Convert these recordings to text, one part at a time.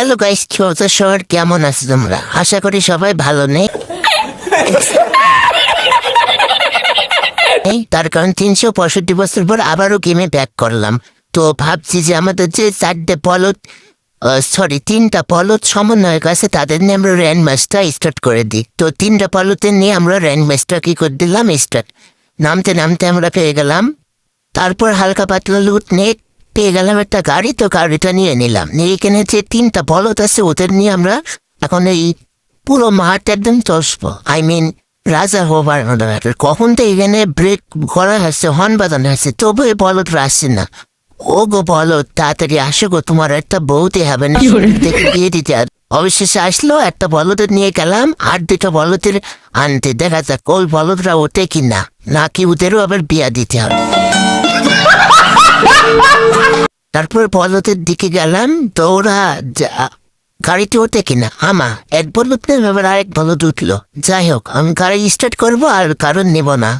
Hello guys ছোট শহর কেমন আছো তোমরা? আশা করি সবাই ভালো নেই। তার কারণ তিনশো পঁয়ষট্টি বছর পর আবারও গেমে ব্যাক করলাম। তো ভাবছি যে আমাদের যে চারটে পলট সরি তিনটা পলট সমন্বয়ক আছে, তাদের নিয়ে আমরা র্যান্ড ম্যাচটা স্টার্ট করে দিই। তো তিনটা পলটের নিয়ে আমরা র্যান্ড ম্যাচটা কি করে দিলাম? স্টার্ট নামতে নামতে আমরা পেয়ে গেলাম। তারপর হালকা পাতলা লুট নিয়ে পেয়ে গেলাম একটা গাড়ি তো গাড়িটা নিয়ে নিলাম। নিয়ে এখানে যে তিনটা বলদ আছে ওদের নিয়ে আমরা এখন এই পুরো মাঠ একদম চসবো আই মিন রাজা হবার কখন তো এখানে ব্রেক করা হচ্ছে হর্ন বাজানো হচ্ছে তবু এই বলদরা আসছে না। ও গো বলদ তাড়াতাড়ি আসো গো তোমার একটা বউতে হবে না। দেখে বিয়ে দিতে আর অবশেষে আসলো একটা বলদের নিয়ে গেলাম আর দুটো বলদের আনতে। দেখা যাক ওই বলদরা ওঠে কি না নাকি ওদেরও আবার বিয়া দিতে হবে। তারপর বলদের দিকে গেলাম তো ওরা গাড়িতে ওঠে কিনা? আমা এক নেবে আবার আরেক বলদ উঠল যাই হোক, আমি গাড়ি স্টার্ট করব আর কারণ নেব না।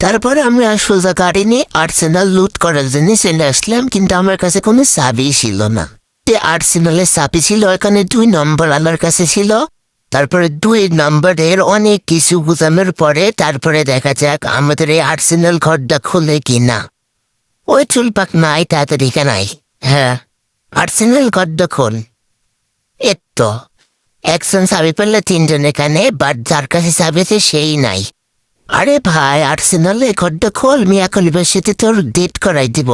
তারপরে আমি আর সোজা গাড়ি নিয়ে আর্সেনাল লুট করার জন্য চলে আসলাম, কিন্তু আমার কাছে কোনো চাবি ছিল না। যে আর্সেনালের চাবি ছিল, ওখানে দুই নম্বর আমার কাছে ছিল। তারপরে দুই নম্বরের অনেক কিছু বুঝানোর পরে তারপরে দেখা যাক আমাদের এই আর্সেনাল ঘরটা খুলে কিনা। ওই চুলপাক নাই তাড়াতাড়ি নাই হ্যাঁ আর্সেনাল ঘরটা খোল তো একজন চাবি পেলে তিনজন এখানে বাট যার কাছে চাবি আছে সেই নাই। আরে ভাই আর্সেনাল এই ঘরটা খোল মিয়া কলিবার সাথে তোর ডেট করাই দিব।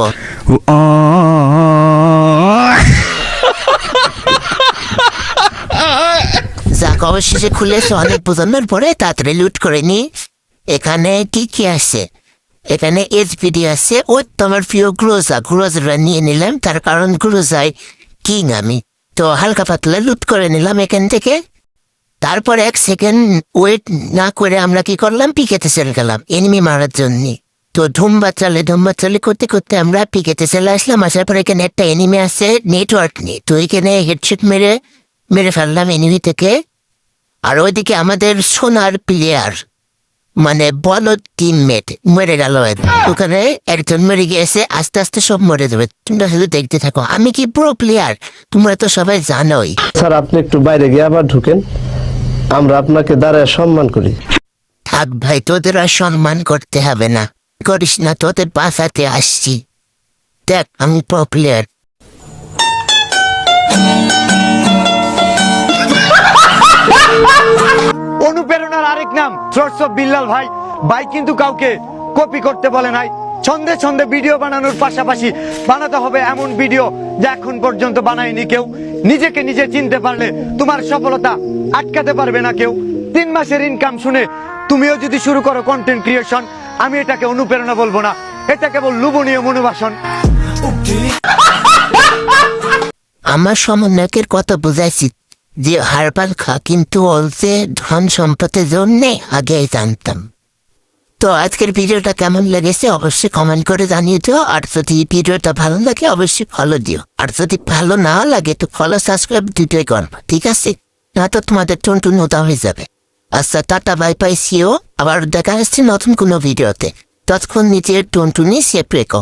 যাক, অবশেষে খুলেছে, অনেক বোঝানোর পরে তাড়াতাড়ি লুট করে নি। এখানে কি কি আছে? এখানে এইচপিডি আছে। ওই তোমার প্রিয় গ্রোজা গ্রোজারা নিয়ে নিলাম। তার কারণ গ্রোজায় কিং আমি। তো হালকা পাতলা লুট করে নিলাম এখান থেকে। তারপর এক সেকেন্ড ওয়েট না করে আমরা কি করলাম? পিকেতে চলে গেলাম। এনিমি মারার জন্য। তো ধুমবা চলে ধুমবা চলে করতে করতে আমরা পিকেতে চলে আসলাম। আসার পর এখানে একটা এনিমি আছে নেটওয়ার্ক নেই। তো এখানে হেডশিট মেরে মেরে ফেললাম এনিমি থেকে। আর ওইদিকে আমাদের সোনার প্লেয়ার মানে বলো টিমমেট মরে গেল ওখানে একজন মরে গিয়েছে আস্তে আস্তে সব মরে যাবে। তোমরা শুধু দেখতে থাকো। আমি কি প্রো প্লেয়ার তোমরা তো সবাই জানোই। স্যার আপনি একটু বাইরে গিয়ে আবার ঢুকেন। আমরা আপনাকে দাঁড়ায় সম্মান করি। থাক ভাই তোদের আর সম্মান করতে হবে না। করিস না তোদের বাসাতে আসছি। দেখ আমি প্রো প্লেয়ার নাম সোর্স অফ বিল্লাল ভাই। ভাই কিন্তু কাউকে কপি করতে বলে নাই। ছন্দে ছন্দে ভিডিও বানানোর পাশাপাশি বানাতে হবে এমন ভিডিও যা এখন পর্যন্ত বানায়নি কেউ। নিজেকে নিজে চিনতে পারলে তোমার সফলতা আটকাতে পারবে না কেউ। তিন মাসের ইনকাম শুনে তুমিও যদি শুরু করো কন্টেন্ট ক্রিয়েশন আমি এটাকে অনুপ্রেরণা বলব না। এটা কেবল লুবনীয় মনোবাসন। আমার সমন্বয়কের কথা বুঝাইছি যে হারবাল খা কিন্তু বলছে ধন সম্পদের জন্যে আগে জানতাম। তো আজকের ভিডিওটা কেমন লেগেছে অবশ্যই কমেন্ট করে জানিয়ে দিও, আর যদি ভিডিওটা ভালো লাগে, অবশ্যই ফলো দিও। আর যদি ভালো না লাগে, তো ফলো সাবস্ক্রাইব দুটোই করব ঠিক আছে? না তো তোমাদের টন্টু নোতা হয়ে যাবে। আচ্ছা টাটা বাই পাই সিও আবার দেখা যাচ্ছে নতুন কোনো ভিডিওতে। ততক্ষণ নিজের টন্টুনি সেপ রেখো।